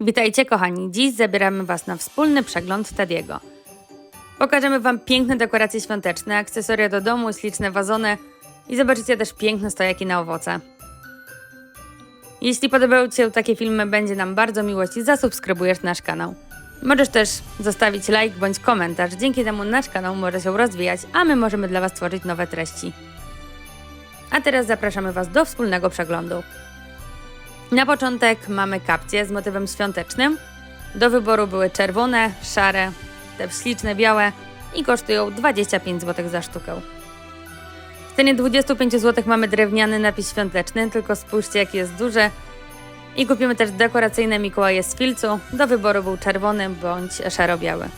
Witajcie kochani, dziś zabieramy Was na wspólny przegląd Tediego. Pokażemy Wam piękne dekoracje świąteczne, akcesoria do domu, śliczne wazony i zobaczycie też piękne stojaki na owoce. Jeśli podobały Ci się takie filmy, będzie nam bardzo miło, jeśli zasubskrybujesz nasz kanał. Możesz też zostawić like bądź komentarz, dzięki temu nasz kanał może się rozwijać, a my możemy dla Was tworzyć nowe treści. A teraz zapraszamy Was do wspólnego przeglądu. Na początek mamy kapcie z motywem świątecznym. Do wyboru były czerwone, szare, te śliczne białe i kosztują 25 zł za sztukę. W cenie 25 zł mamy drewniany napis świąteczny, tylko spójrzcie jaki jest duży. I kupimy też dekoracyjne Mikołaje z filcu. Do wyboru był czerwony bądź szaro-biały.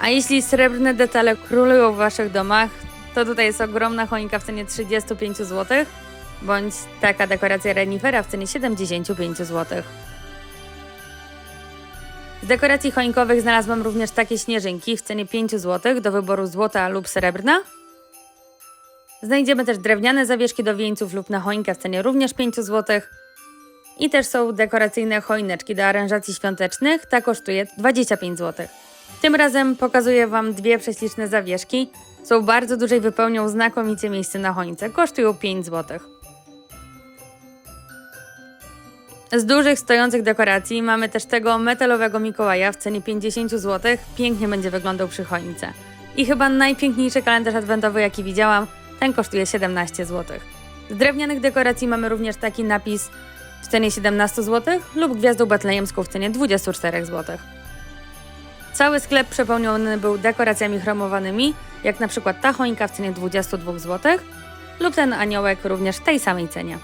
A jeśli srebrne detale królują w Waszych domach, to tutaj jest ogromna choinka w cenie 35 zł, bądź taka dekoracja renifera w cenie 75 zł. Z dekoracji choinkowych znalazłam również takie śnieżynki w cenie 5 zł do wyboru złota lub srebrna. Znajdziemy też drewniane zawieszki do wieńców lub na choinkę w cenie również 5 zł. I też są dekoracyjne choineczki do aranżacji świątecznych, ta kosztuje 25 zł. Tym razem pokazuję Wam dwie prześliczne zawieszki. Są bardzo duże i wypełnią znakomicie miejsce na choince. Kosztują 5 zł. Z dużych stojących dekoracji mamy też tego metalowego Mikołaja w cenie 50 zł. Pięknie będzie wyglądał przy choince. I chyba najpiękniejszy kalendarz adwentowy jaki widziałam, ten kosztuje 17 zł. Z drewnianych dekoracji mamy również taki napis w cenie 17 zł lub gwiazdą betlejemską w cenie 24 zł. Cały sklep przepełniony był dekoracjami chromowanymi, jak na przykład ta choinka w cenie 22 zł lub ten aniołek również w tej samej cenie.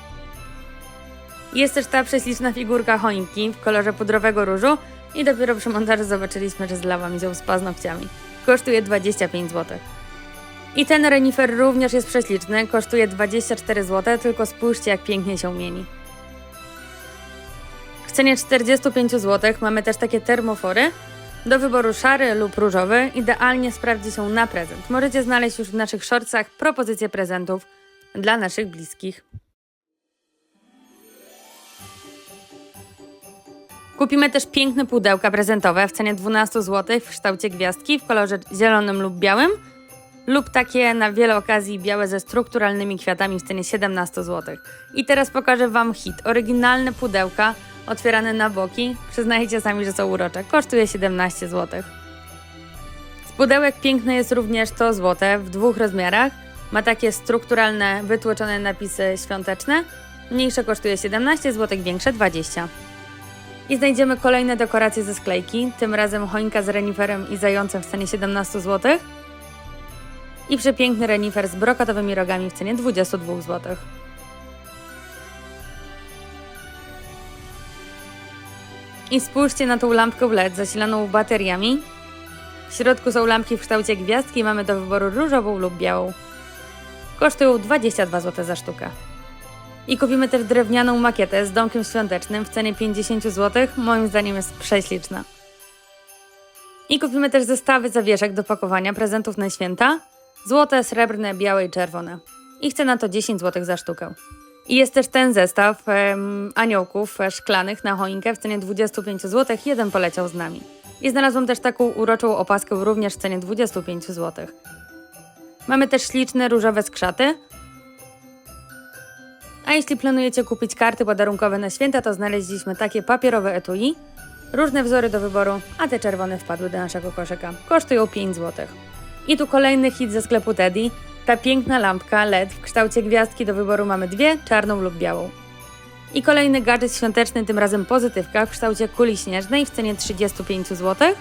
Jest też ta prześliczna figurka choinki w kolorze pudrowego różu i dopiero przy montażu zobaczyliśmy, że zlała mi ją z paznokciami. Kosztuje 25 zł. I ten renifer również jest prześliczny, kosztuje 24 zł, tylko spójrzcie jak pięknie się mieni. W cenie 45 zł mamy też takie termofory. Do wyboru szary lub różowy, idealnie sprawdzi się na prezent. Możecie znaleźć już w naszych shortsach propozycje prezentów dla naszych bliskich. Kupimy też piękne pudełka prezentowe w cenie 12 zł w kształcie gwiazdki w kolorze zielonym lub białym lub takie na wiele okazji białe ze strukturalnymi kwiatami w cenie 17 zł. I teraz pokażę Wam hit. Oryginalne pudełka otwierane na boki. Przyznajcie sami, że są urocze. Kosztuje 17 zł. Z pudełek piękne jest również to złote w dwóch rozmiarach. Ma takie strukturalne, wytłoczone napisy świąteczne. Mniejsze kosztuje 17 zł, większe 20 i znajdziemy kolejne dekoracje ze sklejki, tym razem choinka z reniferem i zającem w cenie 17 zł i przepiękny renifer z brokatowymi rogami w cenie 22 zł. I spójrzcie na tą lampkę LED zasilaną bateriami. W środku są lampki w kształcie gwiazdki mamy do wyboru różową lub białą. Kosztują 22 zł za sztukę. I kupimy też drewnianą makietę z domkiem świątecznym w cenie 50 zł. Moim zdaniem jest prześliczna. I kupimy też zestawy zawieszek do pakowania prezentów na święta. Złote, srebrne, białe i czerwone. I chcę na to 10 zł za sztukę. I jest też ten zestaw em, aniołków szklanych na choinkę w cenie 25 zł. Jeden poleciał z nami. I znalazłam też taką uroczą opaskę również w cenie 25 zł. Mamy też śliczne różowe skrzaty a jeśli planujecie kupić karty podarunkowe na święta, to znaleźliśmy takie papierowe etui. Różne wzory do wyboru, a te czerwone wpadły do naszego koszyka. Kosztują 5 zł. I tu kolejny hit ze sklepu Teddy. Ta piękna lampka LED w kształcie gwiazdki do wyboru mamy dwie, czarną lub białą. I kolejny gadżet świąteczny, tym razem pozytywka w kształcie kuli śnieżnej w cenie 35 zł.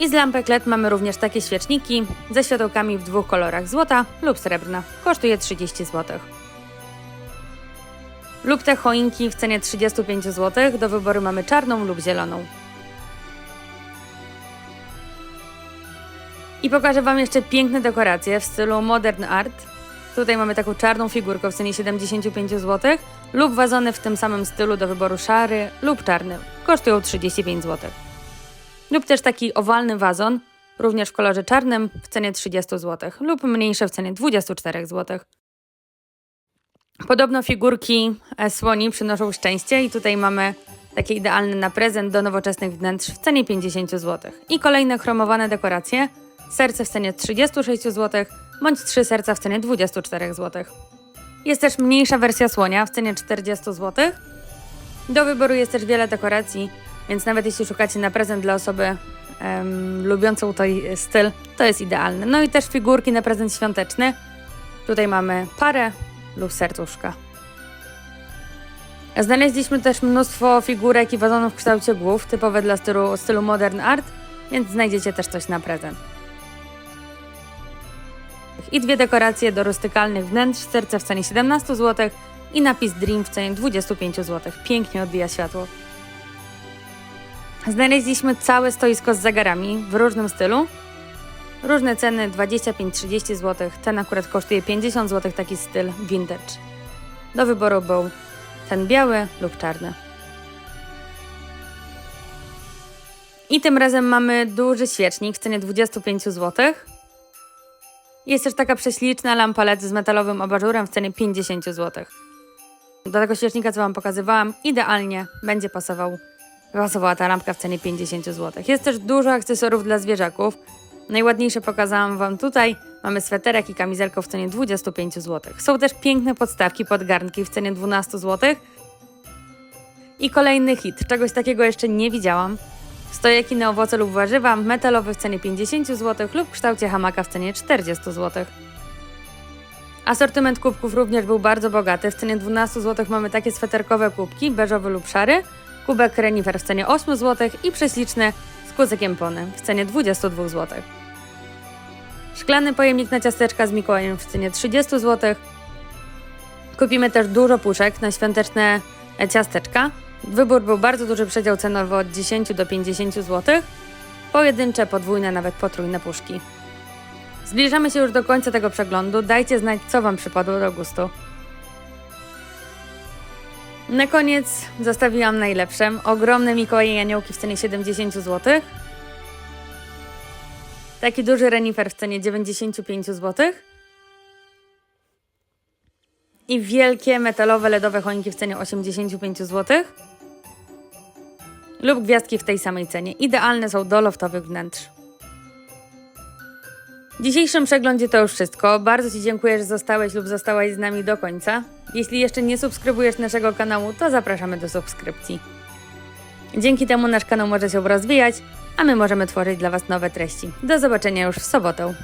I z lampek LED mamy również takie świeczniki ze światełkami w dwóch kolorach złota lub srebrna. Kosztuje 30 zł. Lub te choinki w cenie 35 zł. Do wyboru mamy czarną lub zieloną. I pokażę Wam jeszcze piękne dekoracje w stylu modern art. Tutaj mamy taką czarną figurkę w cenie 75 zł lub wazony w tym samym stylu do wyboru szary lub czarny. Kosztują 35 zł lub też taki owalny wazon, również w kolorze czarnym w cenie 30 zł lub mniejsze w cenie 24 zł. Podobno figurki e, słoni przynoszą szczęście i tutaj mamy takie idealne na prezent do nowoczesnych wnętrz w cenie 50 zł. I kolejne chromowane dekoracje, serce w cenie 36 zł, bądź trzy serca w cenie 24 zł. Jest też mniejsza wersja słonia w cenie 40 zł. Do wyboru jest też wiele dekoracji, więc nawet jeśli szukacie na prezent dla osoby em, lubiącą styl, to jest idealne. No i też figurki na prezent świąteczny. Tutaj mamy parę lub serduszka. Znaleźliśmy też mnóstwo figurek i wazonów w kształcie głów, typowe dla stylu, stylu modern art, więc znajdziecie też coś na prezent. I dwie dekoracje do rustykalnych wnętrz, serce w cenie 17 zł i napis Dream w cenie 25 zł. Pięknie odbija światło. Znaleźliśmy całe stoisko z zegarami w różnym stylu. Różne ceny 25-30 zł. Ten akurat kosztuje 50 zł, taki styl vintage. Do wyboru był ten biały lub czarny. I tym razem mamy duży świecznik w cenie 25 zł. Jest też taka prześliczna lampa LED z metalowym abażurem w cenie 50 zł. Do tego świecznika, co Wam pokazywałam, idealnie będzie pasował, pasowała ta lampka w cenie 50 zł. Jest też dużo akcesorów dla zwierzaków. Najładniejsze pokazałam Wam tutaj. Mamy sweterek i kamizelkę w cenie 25 zł. Są też piękne podstawki pod garnki w cenie 12 zł. I kolejny hit. Czegoś takiego jeszcze nie widziałam. Stojaki na owoce lub warzywa, metalowy w cenie 50 zł lub w kształcie hamaka w cenie 40 zł. Asortyment kubków również był bardzo bogaty. W cenie 12 zł mamy takie sweterkowe kubki, beżowy lub szary, kubek renifer w cenie 8 zł i prześliczny z kucykiem pony w cenie 22 zł. Szklany pojemnik na ciasteczka z Mikołajem w cenie 30 zł. Kupimy też dużo puszek na świąteczne ciasteczka. Wybór był bardzo duży przedział cenowy od 10 do 50 zł. Pojedyncze, podwójne, nawet potrójne puszki. Zbliżamy się już do końca tego przeglądu. Dajcie znać, co Wam przypadło do gustu. Na koniec zostawiłam najlepsze. Ogromne Mikołaje aniołki w cenie 70 zł. Taki duży renifer w cenie 95 zł. I wielkie metalowe LEDowe choinki w cenie 85 zł. Lub gwiazdki w tej samej cenie. Idealne są do loftowych wnętrz. W dzisiejszym przeglądzie to już wszystko. Bardzo Ci dziękuję, że zostałeś lub zostałaś z nami do końca. Jeśli jeszcze nie subskrybujesz naszego kanału, to zapraszamy do subskrypcji. Dzięki temu nasz kanał może się rozwijać, a my możemy tworzyć dla Was nowe treści. Do zobaczenia już w sobotę.